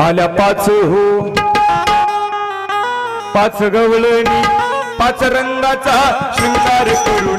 आल्या पाच हो. पाच गवळणी पाच रंगाचा शृंगार करून.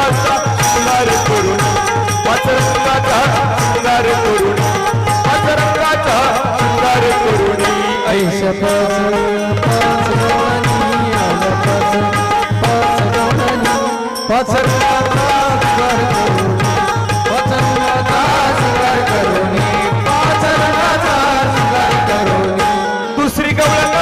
दुसरी कवळ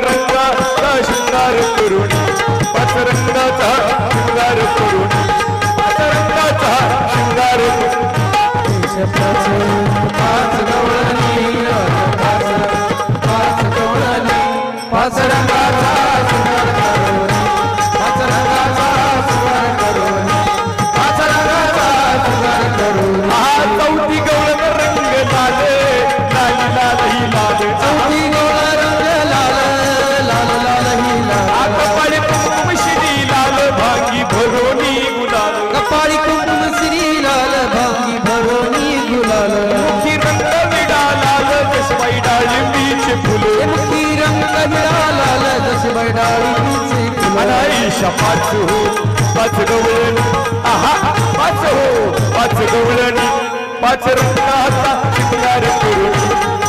रंगाचा शृंगार करून पाच रंगाचा शृंगार करून पाच रंगाचा शृंगार पाच गवळणी पाच गवळणी पाच अनाईशा पाच हो पाच गवळण आहा पाच हो पाच गवळण पाच रंगाचा शिकणार करून